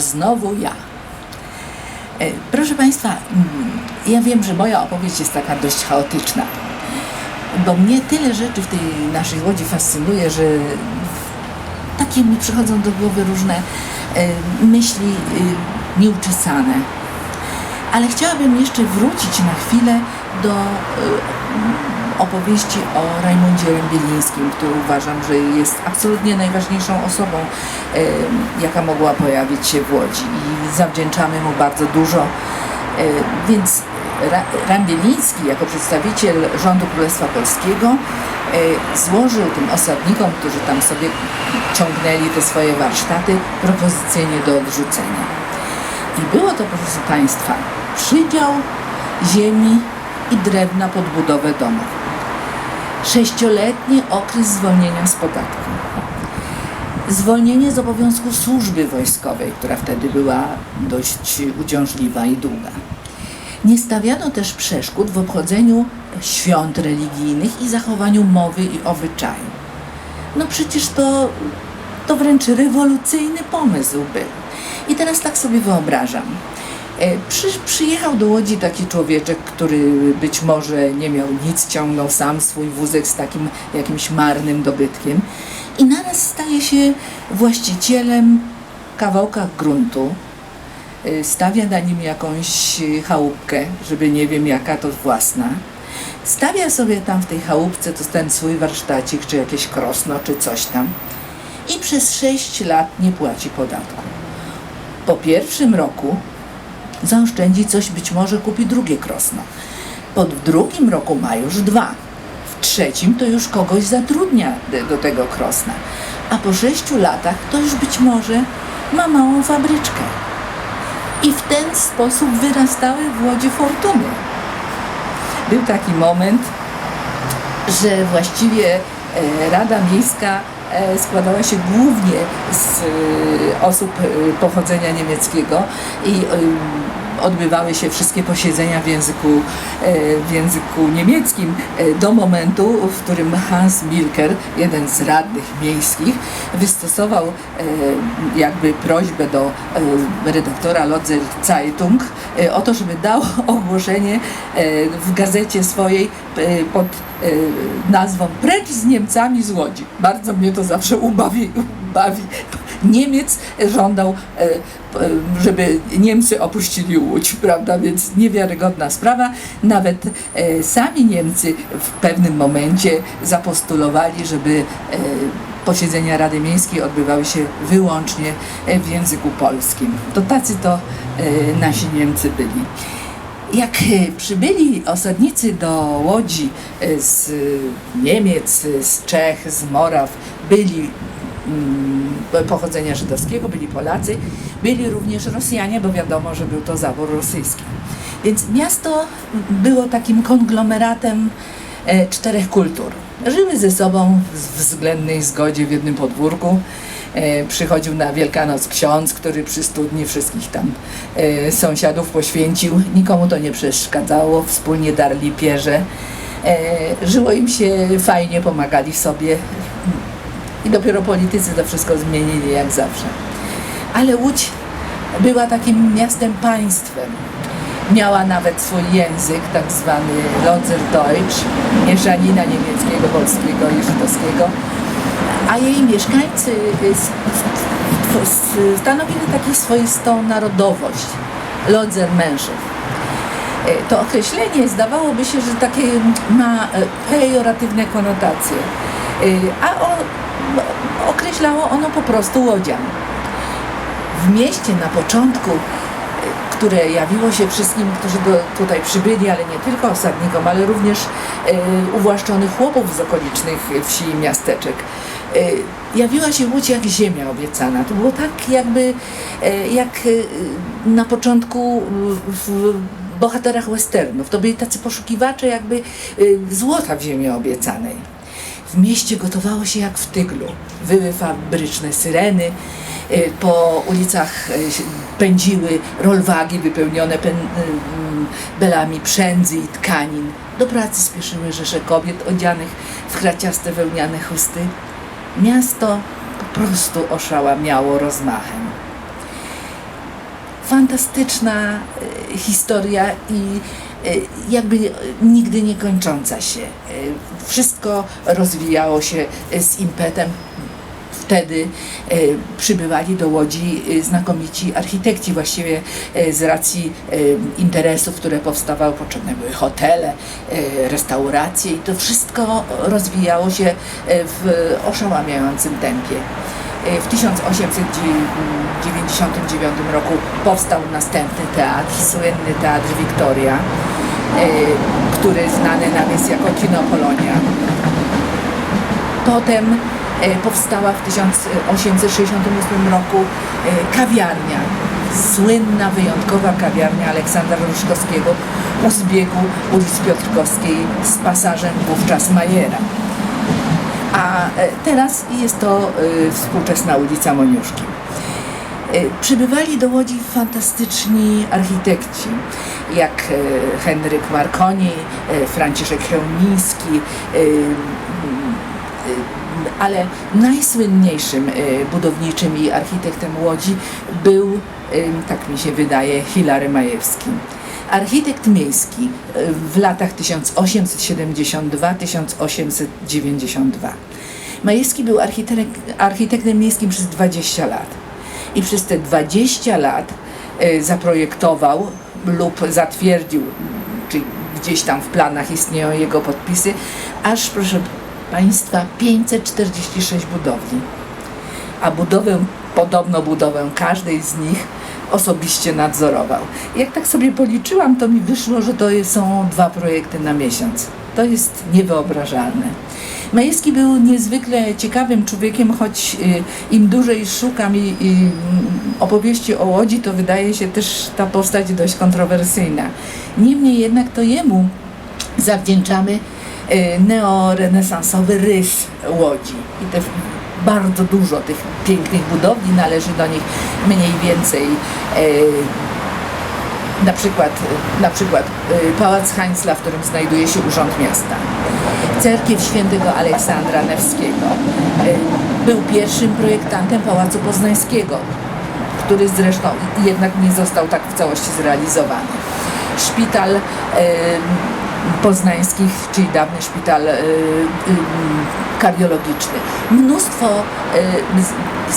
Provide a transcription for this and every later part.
znowu ja. E, Proszę Państwa, mm, ja wiem, że moja opowieść jest taka dość chaotyczna, bo mnie tyle rzeczy w tej naszej łodzi fascynuje, że takie mi przychodzą do głowy różne e, myśli e, nieuczesane. Ale chciałabym jeszcze wrócić na chwilę do opowieści o Rajmundzie Rębielińskim, który uważam, że jest absolutnie najważniejszą osobą, jaka mogła pojawić się w Łodzi i zawdzięczamy mu bardzo dużo. E, Więc Ra- Rębieliński jako przedstawiciel rządu Królestwa Polskiego e, złożył tym osadnikom, którzy tam sobie ciągnęli te swoje warsztaty, propozycję nie do odrzucenia. I było to, proszę Państwa, przydział ziemi i drewna pod budowę domów. Sześcioletni okres zwolnienia z podatku. Zwolnienie z obowiązku służby wojskowej, która wtedy była dość uciążliwa i długa. Nie stawiano też przeszkód w obchodzeniu świąt religijnych i zachowaniu mowy i obyczaju. No przecież to, to wręcz rewolucyjny pomysł był. I teraz tak sobie wyobrażam. E, Przy, przyjechał do Łodzi taki człowieczek, który być może nie miał nic, ciągnął sam swój wózek z takim jakimś marnym dobytkiem i naraz staje się właścicielem kawałka gruntu, y, stawia na nim jakąś chałupkę, żeby nie wiem jaka to własna. Stawia sobie tam w tej chałupce to ten swój warsztacik, czy jakieś krosno, czy coś tam. I przez 6 lat nie płaci podatku. Po pierwszym roku zaoszczędzi coś, być może kupi drugie krosno. Po drugim roku ma już dwa. W trzecim to już kogoś zatrudnia do tego krosna. A po sześciu latach to już być może ma małą fabryczkę. I w ten sposób wyrastały w Łodzi fortuny. Był taki moment, że właściwie e, Rada Miejska składała się głównie z e, osób e, pochodzenia niemieckiego i e, odbywały się wszystkie posiedzenia w języku, e, w języku niemieckim e, do momentu, w którym Hans Milker, jeden z radnych miejskich, wystosował e, jakby prośbę do redaktora Lodzer Zeitung o to, żeby dał ogłoszenie w gazecie swojej pod nazwą Precz z Niemcami z Łodzi. Bardzo mnie to zawsze ubawi. ubawi. Niemiec żądał, e, p- żeby Niemcy opuścili Łódź, prawda? Więc niewiarygodna sprawa. Nawet e, sami Niemcy w pewnym momencie zapostulowali, żeby e, posiedzenia Rady Miejskiej odbywały się wyłącznie e, w języku polskim. To tacy to e, nasi Niemcy byli. Jak e, przybyli osadnicy do Łodzi e, z Niemiec, z Czech, z Moraw, byli pochodzenia żydowskiego, byli Polacy, byli również Rosjanie, bo wiadomo, że był to zabór rosyjski. Więc miasto było takim konglomeratem e, czterech kultur. Żyły ze sobą w względnej zgodzie w jednym podwórku. E, Przychodził na Wielkanoc ksiądz, który przy studni wszystkich tam e, sąsiadów poświęcił. Nikomu to nie przeszkadzało, wspólnie darli pierze. Żyło im się fajnie, pomagali sobie i dopiero politycy to wszystko zmienili jak zawsze. Ale Łódź była takim miastem państwem. Miała nawet swój język, tak zwany Lodzer-Deutsch, mieszanina niemieckiego, polskiego i żydowskiego. A jej mieszkańcy y, stanowili taką swoistą narodowość, Lodzer-Mężów. E, To określenie zdawałoby się, że takie ma e, pejoratywne konotacje, a o- określało ono po prostu łodzian. W mieście na początku, e, które jawiło się wszystkim, którzy do, tutaj przybyli, ale nie tylko osadnikom, ale również e, uwłaszczonych chłopów z okolicznych wsi i miasteczek. E, jawiła się Łódź jak ziemia obiecana. To było tak jakby, jak na początku w bohaterach westernów. To byli tacy poszukiwacze jakby złota w ziemi obiecanej. W mieście gotowało się jak w tyglu. Wyły fabryczne syreny, y, po ulicach y, pędziły rolwagi wypełnione y, mm, belami przędzy i tkanin. Do pracy spieszyły rzesze kobiet odzianych w kraciaste wełniane chusty. Miasto po prostu oszałamiało rozmachem. fantastyczna historia i jakby nigdy nie kończąca się. E, Wszystko rozwijało się e, z impetem. Wtedy przybywali do Łodzi znakomici architekci, właściwie z racji interesów, które powstawały, potrzebne były hotele, restauracje i to wszystko rozwijało się w oszałamiającym tempie. E, W 1899 roku powstał następny teatr, słynny Teatr Wiktoria, e, który znany nam jest jako Kino Polonia. Potem e, powstała w 1868 roku kawiarnia, słynna, wyjątkowa kawiarnia Aleksandra Ruszkowskiego u zbiegu ulic Piotrkowskiej z pasażem wówczas Majera. E, teraz jest to e, współczesna ulica Moniuszki. E, Przybywali do Łodzi fantastyczni architekci, jak Henryk Marconi, Franciszek Chełmiński, ale najsłynniejszym budowniczym i architektem Łodzi był, tak mi się wydaje, Hilary Majewski. Architekt miejski w latach 1872-1892. Majewski był architek, architektem miejskim przez 20 lat. I przez te 20 lat e, zaprojektował lub zatwierdził, czy gdzieś tam w planach istnieją jego podpisy, aż proszę Państwa 546 budowli. A budowę, podobno budowę każdej z nich osobiście nadzorował. Jak tak sobie policzyłam, to mi wyszło, że to są dwa projekty na miesiąc. To jest niewyobrażalne. Majewski był niezwykle ciekawym człowiekiem, choć y, im dłużej szukam i, i mm, opowieści o Łodzi, to wydaje się też ta postać dość kontrowersyjna. Niemniej jednak to jemu zawdzięczamy y, neorenesansowy rys Łodzi. I te bardzo dużo tych pięknych budowli należy do nich mniej więcej e, na przykład, na przykład y, Pałac Hańcla, w którym znajduje się Urząd Miasta. Cerkiew Świętego Aleksandra Newskiego. Y, Był pierwszym projektantem Pałacu Poznańskiego, który zresztą jednak nie został tak w całości zrealizowany. Szpital y, poznańskich, czyli dawny szpital y, kardiologiczny. Mnóstwo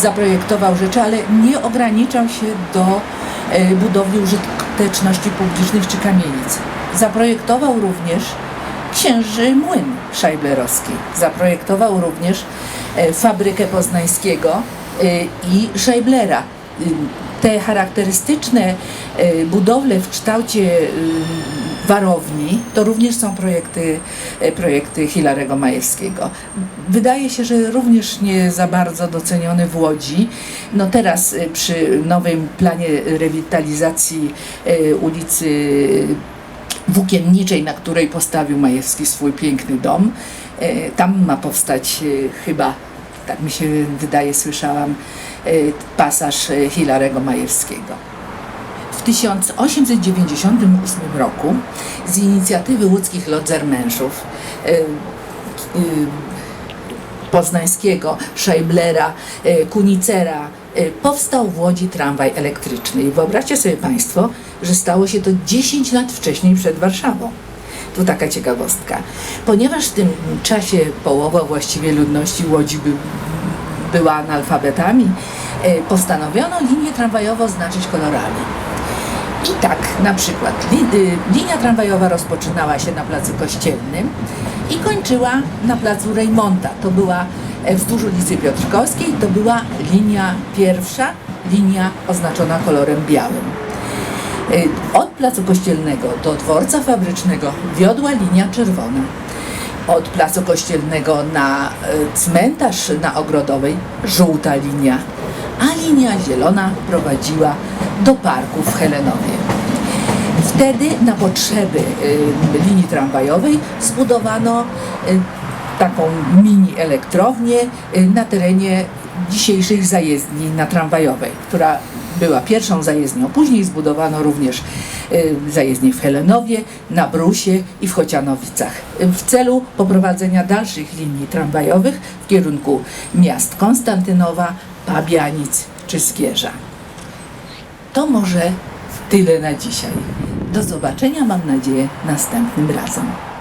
zaprojektował rzeczy, ale nie ograniczał się do y, budowli użyteczności publicznych czy kamienic. Zaprojektował również księży młyn szajblerowski. Zaprojektował również e, fabrykę poznańskiego e, i Szajblera. Y, Te charakterystyczne e, budowle w kształcie y, warowni to również są projekty, projekty Hilarego Majewskiego. Wydaje się, że również nie za bardzo doceniony w Łodzi. No teraz e, przy nowym planie rewitalizacji ulicy Włókienniczej, na której postawił Majewski swój piękny dom. E, Tam ma powstać e, chyba, tak mi się wydaje, słyszałam, e, pasaż Hilarego Majewskiego. W 1898 roku z inicjatywy łódzkich lodzermenszów e, Poznańskiego, Szejblera, e, Kunicera e, powstał w Łodzi tramwaj elektryczny. I wyobraźcie sobie Państwo, że stało się to 10 lat wcześniej przed Warszawą. Tu taka ciekawostka. Ponieważ w tym czasie połowa właściwie ludności Łodzi by, była analfabetami, e, postanowiono linię tramwajową oznaczyć kolorami. I tak, na przykład li, linia tramwajowa rozpoczynała się na placu Kościelnym i kończyła na placu Rejmonta. To była e, wzdłuż ulicy Piotrkowskiej, to była linia pierwsza, linia oznaczona kolorem białym. Y, Od placu Kościelnego do dworca fabrycznego wiodła linia czerwona. Od placu Kościelnego na y, cmentarz na Ogrodowej żółta linia, a linia zielona prowadziła do parku w Helenowie. Wtedy na potrzeby y, linii tramwajowej zbudowano y, taką mini elektrownię y, na terenie dzisiejszej zajezdni na tramwajowej, która była pierwszą zajezdnią. Później zbudowano również zajezdnię w Helenowie, na Brusie i w Chocianowicach w celu poprowadzenia dalszych linii tramwajowych w kierunku miast Konstantynowa, Pabianic czy Skierza. To może tyle na dzisiaj. Do zobaczenia, mam nadzieję, następnym razem.